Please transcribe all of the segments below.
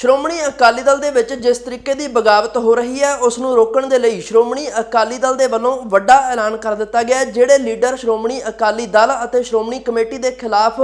ਸ਼੍ਰੋਮਣੀ ਅਕਾਲੀ ਦਲ ਦੇ ਵਿੱਚ ਜਿਸ ਤਰੀਕੇ ਦੀ ਬਗਾਵਤ ਹੋ ਰਹੀ ਹੈ, ਉਸ ਨੂੰ ਰੋਕਣ ਦੇ ਲਈ ਸ਼੍ਰੋਮਣੀ ਅਕਾਲੀ ਦਲ ਦੇ ਵੱਲੋਂ ਵੱਡਾ ਐਲਾਨ ਕਰ ਦਿੱਤਾ ਗਿਆ ਜਿਹੜੇ ਲੀਡਰ ਸ਼੍ਰੋਮਣੀ ਅਕਾਲੀ ਦਲ ਅਤੇ ਸ਼੍ਰੋਮਣੀ ਕਮੇਟੀ ਦੇ ਖਿਲਾਫ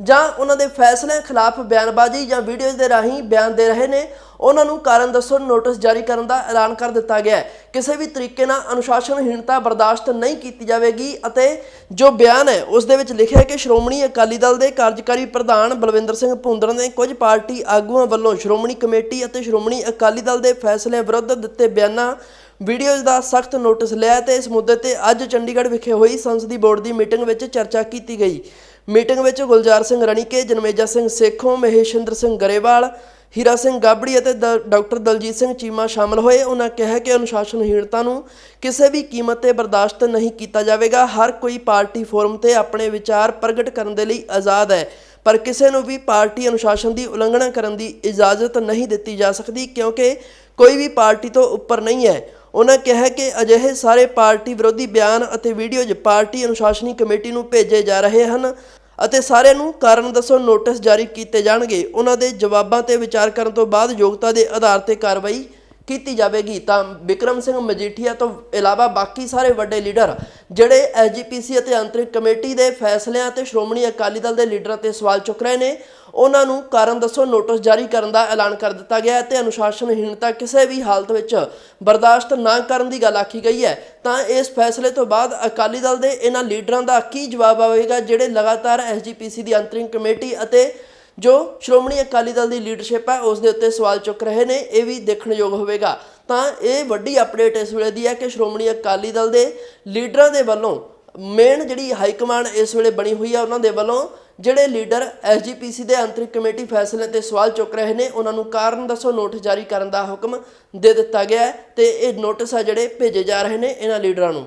ਜਾਂ ਉਹਨਾਂ ਦੇ ਫੈਸਲਿਆਂ ਖਿਲਾਫ ਬਿਆਨਬਾਜ਼ੀ ਜਾਂ ਵੀਡੀਓਜ਼ ਦੇ ਰਾਹੀਂ ਬਿਆਨ ਦੇ ਰਹੇ ਨੇ ਉਹਨਾਂ ਨੂੰ ਕਾਰਨ ਦੱਸੋ, ਨੋਟਿਸ ਜਾਰੀ ਕਰਨ ਦਾ ਐਲਾਨ ਕਰ ਦਿੱਤਾ ਗਿਆ ਹੈ। ਕਿਸੇ ਵੀ ਤਰੀਕੇ ਨਾਲ ਅਨੁਸ਼ਾਸਨਹੀਣਤਾ ਬਰਦਾਸ਼ਤ ਨਹੀਂ ਕੀਤੀ ਜਾਵੇਗੀ ਅਤੇ ਜੋ ਬਿਆਨ ਹੈ, ਉਸ ਦੇ ਵਿੱਚ ਲਿਖਿਆ ਹੈ ਕਿ ਸ਼੍ਰੋਮਣੀ ਅਕਾਲੀ ਦਲ ਦੇ ਕਾਰਜਕਾਰੀ ਪ੍ਰਧਾਨ ਬਲਵਿੰਦਰ ਸਿੰਘ ਭੁੰਦਰ ਨੇ ਕੁਝ ਪਾਰਟੀ ਆਗੂਆਂ ਵੱਲੋਂ ਸ਼੍ਰੋਮਣੀ ਕਮੇਟੀ ਅਤੇ ਸ਼੍ਰੋਮਣੀ ਅਕਾਲੀ ਦਲ ਦੇ ਫੈਸਲਿਆਂ ਵਿਰੁੱਧ ਦਿੱਤੇ ਬਿਆਨਾਂ, ਵੀਡੀਓਜ਼ ਦਾ ਸਖਤ ਨੋਟਿਸ ਲਿਆ ਤੇ ਇਸ ਮੁੱਦੇ ਤੇ ਅੱਜ ਚੰਡੀਗੜ੍ਹ ਵਿਖੇ ਹੋਈ ਸੰਸਦੀ ਬੋਰਡ ਦੀ ਮੀਟਿੰਗ ਵਿੱਚ ਚਰਚਾ ਕੀਤੀ ਗਈ। ਮੀਟਿੰਗ ਵਿੱਚ ਗੁਲਜ਼ਾਰ ਸਿੰਘ ਰਣੀਕੇ, ਜਨਮੇਜਾ ਸਿੰਘ ਸੇਖੋਂ, ਮਹੇਸ਼ਿੰਦਰ ਸਿੰਘ ਗਰੇਵਾਲ ਹੀਰਾ ਸਿੰਘ ਗਾਬੜੀ ਅਤੇ ਦ- ਡਾਕਟਰ ਦਲਜੀਤ ਸਿੰਘ ਚੀਮਾ ਸ਼ਾਮਲ ਹੋਏ। ਉਹਨਾਂ ਕਿਹਾ ਕਿ ਅਨੁਸ਼ਾਸਨਹੀਣਤਾ ਨੂੰ ਕਿਸੇ ਵੀ ਕੀਮਤ ਤੇ ਬਰਦਾਸ਼ਤ ਨਹੀਂ ਕੀਤਾ ਜਾਵੇਗਾ। ਹਰ ਕੋਈ ਪਾਰਟੀ ਫੋਰਮ ਤੇ ਆਪਣੇ ਵਿਚਾਰ ਪ੍ਰਗਟ ਕਰਨ ਦੇ ਲਈ ਆਜ਼ਾਦ ਹੈ। ਪਰ ਕਿਸੇ ਨੂੰ ਵੀ ਪਾਰਟੀ ਅਨੁਸ਼ਾਸਨ ਦੀ ਉਲੰਘਣਾ ਕਰਨ ਦੀ ਇਜਾਜ਼ਤ ਨਹੀਂ ਦਿੱਤੀ ਜਾ ਸਕਦੀ, ਕਿਉਂਕਿ ਕੋਈ ਵੀ ਪਾਰਟੀ ਤੋਂ ਉੱਪਰ ਨਹੀਂ ਹੈ। ਉਹਨਾਂ ਕਿਹਾ ਕਿ ਅਜਿਹੇ ਸਾਰੇ ਪਾਰਟੀ ਵਿਰੋਧੀ ਬਿਆਨ ਅਤੇ ਵੀਡੀਓਜ਼ ਪਾਰਟੀ ਅਨੁਸ਼ਾਸਨੀ ਕਮੇਟੀ ਨੂੰ ਭੇਜੇ ਜਾ ਰਹੇ ਹਨ। ਅਤੇ ਸਾਰਿਆਂ ਨੂੰ ਕਾਰਨ ਦੱਸੋ, ਨੋਟਿਸ ਜਾਰੀ ਕੀਤੇ ਜਾਣਗੇ। ਉਹਨਾਂ ਦੇ ਜਵਾਬਾਂ ਤੇ ਵਿਚਾਰ ਕਰਨ ਤੋਂ ਬਾਅਦ ਯੋਗਤਾ ਦੇ ਆਧਾਰ ਤੇ ਕਾਰਵਾਈ ਕੀਤੀ ਜਾਵੇਗੀ ਤਾਂ ਵਿਕਰਮ ਸਿੰਘ ਮਜੀਠੀਆ ਤੋਂ ਇਲਾਵਾ ਬਾਕੀ ਸਾਰੇ ਵੱਡੇ ਲੀਡਰ ਜਿਹੜੇ ਐਸਜੀਪੀਸੀ ਅਤੇ ਅੰਤਰਿਕ ਕਮੇਟੀ ਦੇ ਫੈਸਲਿਆਂ ਤੇ ਸ਼੍ਰੋਮਣੀ ਅਕਾਲੀ ਦਲ ਦੇ ਲੀਡਰਾਂ ਤੇ ਸਵਾਲ ਚੁੱਕ ਰਹੇ ਨੇ, ਉਹਨਾਂ ਨੂੰ ਕਾਰਨ ਦੱਸੋ, ਨੋਟਿਸ ਜਾਰੀ ਕਰਨ ਦਾ ਐਲਾਨ ਕਰ ਦਿੱਤਾ ਗਿਆ ਹੈ ਤੇ ਅਨੁਸ਼ਾਸਨਹੀਣਤਾ ਕਿਸੇ ਵੀ ਹਾਲਤ ਵਿੱਚ ਬਰਦਾਸ਼ਤ ਨਾ ਕਰਨ ਦੀ ਗੱਲ ਆਖੀ ਗਈ ਹੈ। ਤਾਂ ਇਸ ਫੈਸਲੇ ਤੋਂ ਬਾਅਦ ਅਕਾਲੀ ਦਲ ਦੇ ਇਹਨਾਂ ਲੀਡਰਾਂ ਦਾ ਕੀ ਜਵਾਬ ਆਵੇਗਾ, ਜਿਹੜੇ ਲਗਾਤਾਰ ਐਸਜੀਪੀਸੀ ਦੀ ਅੰਤਰਿੰਗ ਕਮੇਟੀ ਅਤੇ ਜੋ ਸ਼੍ਰੋਮਣੀ ਅਕਾਲੀ ਦਲ ਦੀ ਲੀਡਰਸ਼ਿਪ ਹੈ, ਉਸ ਦੇ ਉੱਤੇ ਸਵਾਲ ਚੁੱਕ ਰਹੇ ਨੇ, ਇਹ ਵੀ ਦੇਖਣਯੋਗ ਹੋਵੇਗਾ। ਤਾਂ ਇਹ ਵੱਡੀ ਅਪਡੇਟ ਇਸ ਵੇਲੇ ਦੀ ਹੈ ਕਿ ਸ਼੍ਰੋਮਣੀ ਅਕਾਲੀ ਦਲ ਦੇ ਲੀਡਰਾਂ ਦੇ ਵੱਲੋਂ ਮੇਨ ਜਿਹੜੀ ਹਾਈ ਕਮਾਂਡ ਇਸ ਵੇਲੇ ਬਣੀ ਹੋਈ ਹੈ, ਉਹਨਾਂ ਦੇ ਵੱਲੋਂ ਜਿਹੜੇ ਲੀਡਰ ਐਸਜੀਪੀਸੀ ਦੇ ਅੰਤਰਿਕ ਕਮੇਟੀ ਫੈਸਲੇ ਤੇ ਸਵਾਲ ਚੁੱਕ ਰਹੇ ਨੇ, ਉਹਨਾਂ ਨੂੰ ਕਾਰਨ ਦੱਸੋ ਨੋਟਿਸ ਜਾਰੀ ਕਰਨ ਦਾ ਹੁਕਮ ਦੇ ਦਿੱਤਾ ਗਿਆ ਹੈ ਤੇ ਇਹ ਨੋਟਿਸ ਆ ਜਿਹੜੇ ਭੇਜੇ ਜਾ ਰਹੇ ਨੇ ਇਹਨਾਂ ਲੀਡਰਾਂ ਨੂੰ।